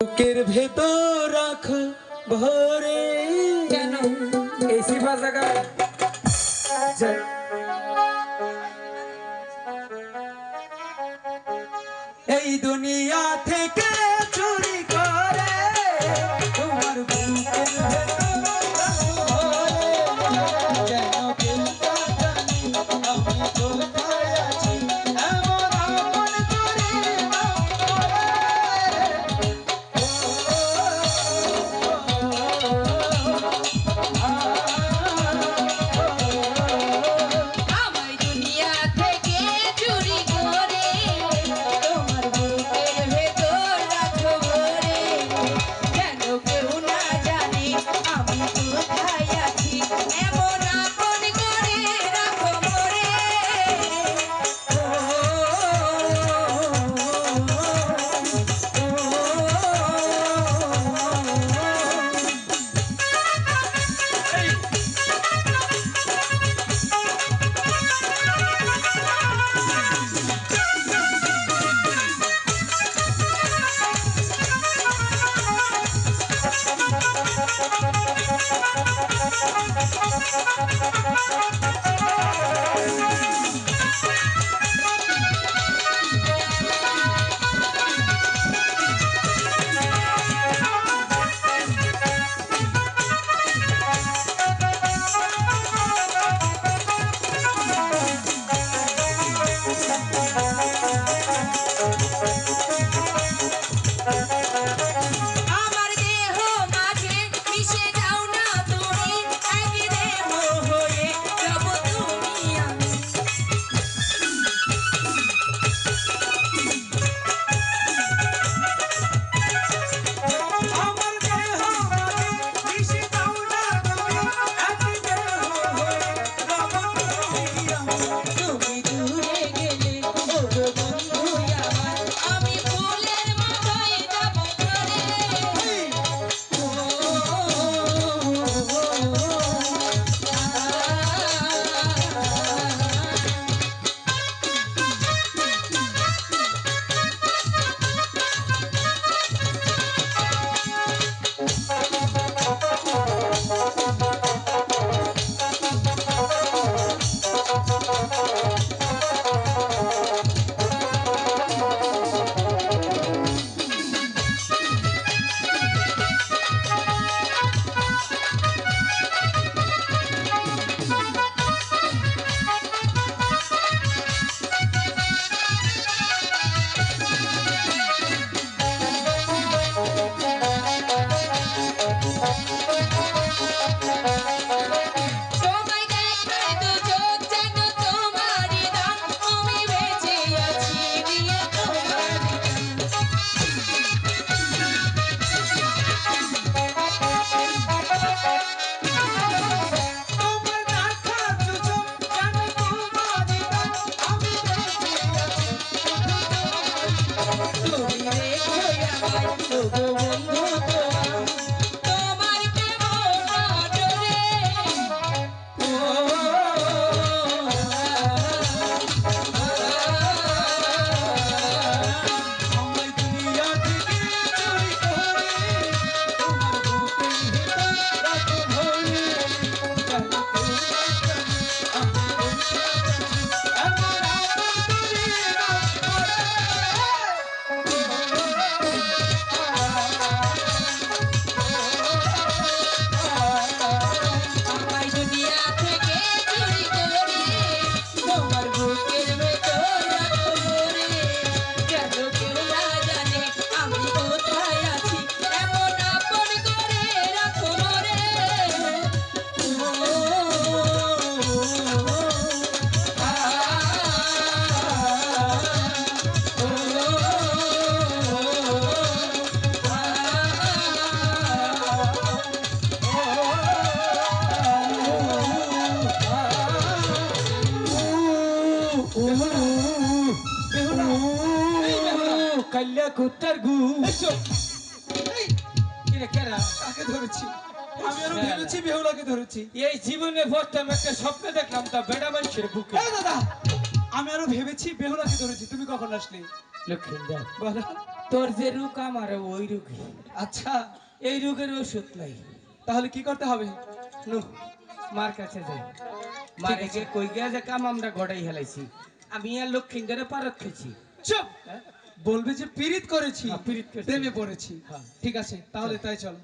বুকের ভেতর রাখ ভরে। কেন এসি ভাষা গায় যে- এই দুনিয়া থেকে চুরি আমার বন্ধু কাল্লা কুত্তার গু। কাকে ধরেছি? আমি আরও ভেবেছি বেহুলাকে ধরেছি। এই জীবনে প্রথম একটা স্বপ্ন দেখলাম তা বেড়া মানুষের বুকে। দাদা আমি আরও ভেবেছি বেহুলাকে ধরেছি। তুমি কখন আসলে? লক্ষ্মীন্দর বলো। তোর যে রোগ আমার ওই রোগী। আচ্ছা। এই রোগের ওষুধ নাই। তাহলে কি করতে হবে? নু মার কাছে যাই। মারে। কই গিয়া যে কাম আমরা গড়াই হেলাইছি। আমি আর লক্ষ্মীন্দরে পারত খেয়েছি চুপ! বলবে যে পীড়িত করেছি। হ্যাঁ, পীড়িত করেছি। প্রেমে পড়েছি। হ্যাঁ। ঠিক আছে তাহলে তাই চলো।